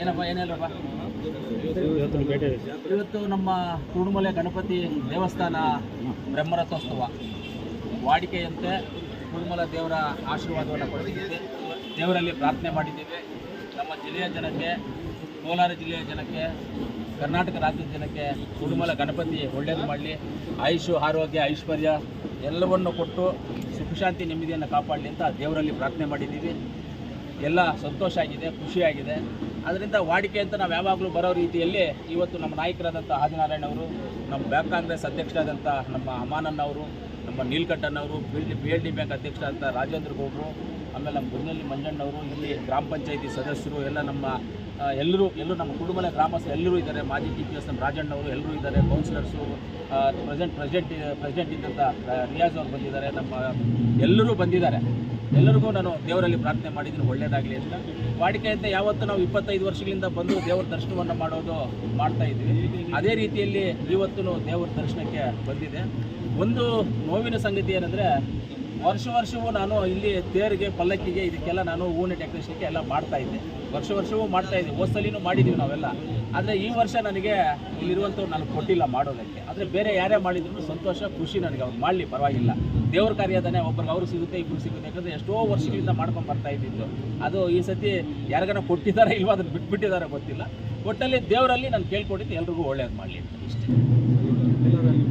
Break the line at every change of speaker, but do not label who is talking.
ಏನಪ್ಪ ಏನಿಲ್ಲಪ್ಪ ಇವತ್ತು ನಮ್ಮ ಕುರುಡುಮಲೆ ಗಣಪತಿ ದೇವಸ್ಥಾನ ಬ್ರಹ್ಮರಥೋತ್ಸವ. ವಾಡಿಕೆಯಂತೆ ಕುರುಮಲ ದೇವರ ಆಶೀರ್ವಾದವನ್ನು ಪಡೆದಿದ್ದೀವಿ ದೇವರಲ್ಲಿ ಪ್ರಾರ್ಥನೆ ಮಾಡಿದ್ದೀವಿ. ನಮ್ಮ ಜಿಲ್ಲೆಯ ಜನಕ್ಕೆ, ಕೋಲಾರ ಜಿಲ್ಲೆಯ ಜನಕ್ಕೆ, ಕರ್ನಾಟಕ ರಾಜ್ಯದ ಜನಕ್ಕೆ ಕುರುಮಲ ಗಣಪತಿ ಒಳ್ಳೆಯದು ಮಾಡಲಿ. ಆಯುಷು, ಆರೋಗ್ಯ, ಐಶ್ವರ್ಯ ಎಲ್ಲವನ್ನು ಕೊಟ್ಟು ಸುಖಶಾಂತಿ, ನೆಮ್ಮದಿಯನ್ನು ಕಾಪಾಡಲಿ ಅಂತ ದೇವರಲ್ಲಿ ಪ್ರಾರ್ಥನೆ ಮಾಡಿದ್ದೀವಿ. ಎಲ್ಲ ಸಂತೋಷ ಆಗಿದೆ ಖುಷಿಯಾಗಿದೆ ಅದರಿಂದ ವಾಡಿಕೆ ಅಂತ ನಾವು ಯಾವಾಗಲೂ ಬರೋ ರೀತಿಯಲ್ಲಿ ಇವತ್ತು ನಮ್ಮ ನಾಯಕರಾದಂಥ ಆದಿನಾರಾಯಣ ಅವರು, ನಮ್ಮ ಬ್ಯಾಂಕ್ ಕಾಂಗ್ರೆಸ್ ಅಧ್ಯಕ್ಷರಾದಂಥ ನಮ್ಮ ಅಮಾನನ್ ಅವರು, ನಮ್ಮ ನೀಲ್ಕಂಠನವರು ಅವರು, ಬಿ ಎಲ್ ಡಿ ಬ್ಯಾಂಕ್ ಅಧ್ಯಕ್ಷರಾದಂಥ ರಾಜೇಂದ್ರ ಗೌಡರು ಆಮೇಲೆ ನಮ್ಮ ಗುರಿನಲ್ಲಿ ಮಂಜಣ್ಣವರು, ಇಲ್ಲಿ ಗ್ರಾಮ ಪಂಚಾಯಿತಿ ಸದಸ್ಯರು, ಎಲ್ಲ ನಮ್ಮ ಎಲ್ಲರೂ ಎಲ್ಲರೂ ನಮ್ಮ ಕುಡುಮಲ ಗ್ರಾಮಸ್ಥರು ಎಲ್ಲರೂ ಇದ್ದಾರೆ. ಮಾಜಿ ಟಿ ಪಿ ಎಸ್ ನಮ್ಮ ರಾಜಣ್ಣವರು ಎಲ್ಲರೂ ಇದ್ದಾರೆ. ಕೌನ್ಸಿಲರ್ಸು ಪ್ರೆಸೆಂಟ್ ಪ್ರೆಸಿಡೆಂಟ್ ಪ್ರೆಸಿಡೆಂಟ್ ಇದ್ದಂಥ ರಿಯಾಜ್ ಅವರು ಬಂದಿದ್ದಾರೆ. ನಮ್ಮ ಎಲ್ಲರೂ ಬಂದಿದ್ದಾರೆ. ಎಲ್ಲರಿಗೂ ನಾನು ದೇವರಲ್ಲಿ ಪ್ರಾರ್ಥನೆ ಮಾಡಿದ್ದೀನಿ. ಒಳ್ಳೆಯದಾಗಲಿ ಅಂತ. ವಾಡಿಕೆಯಂತೆ ಯಾವತ್ತು ನಾವು ಇಪ್ಪತ್ತೈದು ವರ್ಷಗಳಿಂದ ಬಂದು ದೇವರ ದರ್ಶನವನ್ನು ಮಾಡೋದು ಮಾಡ್ತಾ ಇದ್ವಿ ಅದೇ ರೀತಿಯಲ್ಲಿ ಇವತ್ತು ದೇವರ ದರ್ಶನಕ್ಕೆ ಬಂದಿದೆ. ಒಂದು ನೋವಿನ ಸಂಗತಿ ಏನಂದರೆ ವರ್ಷ ವರ್ಷವೂ ನಾನು ಇಲ್ಲಿ ತೇರಿಗೆ, ಪಲ್ಲಕ್ಕಿಗೆ ಇದಕ್ಕೆಲ್ಲ ನಾನು ಹೂವಿನ ಡೆಕೋರೇಷನ್ಗೆ ಎಲ್ಲ ಮಾಡ್ತಾ ಇದ್ದೆ. ವರ್ಷ ವರ್ಷವೂ ಮಾಡ್ತಾ ಇದ್ದೆ. ಹೋದ್ಸಲಿನೂ ಮಾಡಿದ್ದೀವಿ ನಾವೆಲ್ಲ. ಆದರೆ ಈ ವರ್ಷ ನನಗೆ ಇಲ್ಲಿರುವಂಥವ್ರು ನನಗೆ ಕೊಟ್ಟಿಲ್ಲ ಮಾಡೋದಕ್ಕೆ. ಆದರೆ ಬೇರೆ ಯಾರೇ ಮಾಡಿದ್ರು ಸಂತೋಷ, ಖುಷಿ ನನಗೆ. ಅವ್ರು ಮಾಡಲಿ, ಪರವಾಗಿಲ್ಲ. ದೇವ್ರ ಕಾರ್ಯದನೇ ಒಬ್ಬರಿಗೆ ಅವ್ರಿಗೆ ಸಿಗುತ್ತೆ ಇಬ್ಬರು ಸಿಗುತ್ತೆ ಯಾಕಂದರೆ ಎಷ್ಟೋ ವರ್ಷಗಳಿಂದ ಮಾಡ್ಕೊಂಡು ಬರ್ತಾ ಇದ್ದಿದ್ದು. ಅದು ಈ ಸತಿ ಯಾರಿಗಾನ ಕೊಟ್ಟಿದ್ದಾರೆ ಇಲ್ವಾ ಅದನ್ನು ಬಿಟ್ಬಿಟ್ಟಿದ್ದಾರೆ ಗೊತ್ತಿಲ್ಲ. ಒಟ್ಟಲ್ಲಿ ದೇವರಲ್ಲಿ ನಾನು ಕೇಳ್ಕೊಟ್ಟಿದ್ದು ಎಲ್ರಿಗೂ ಒಳ್ಳೇದು ಮಾಡಲಿ ಇಷ್ಟೇ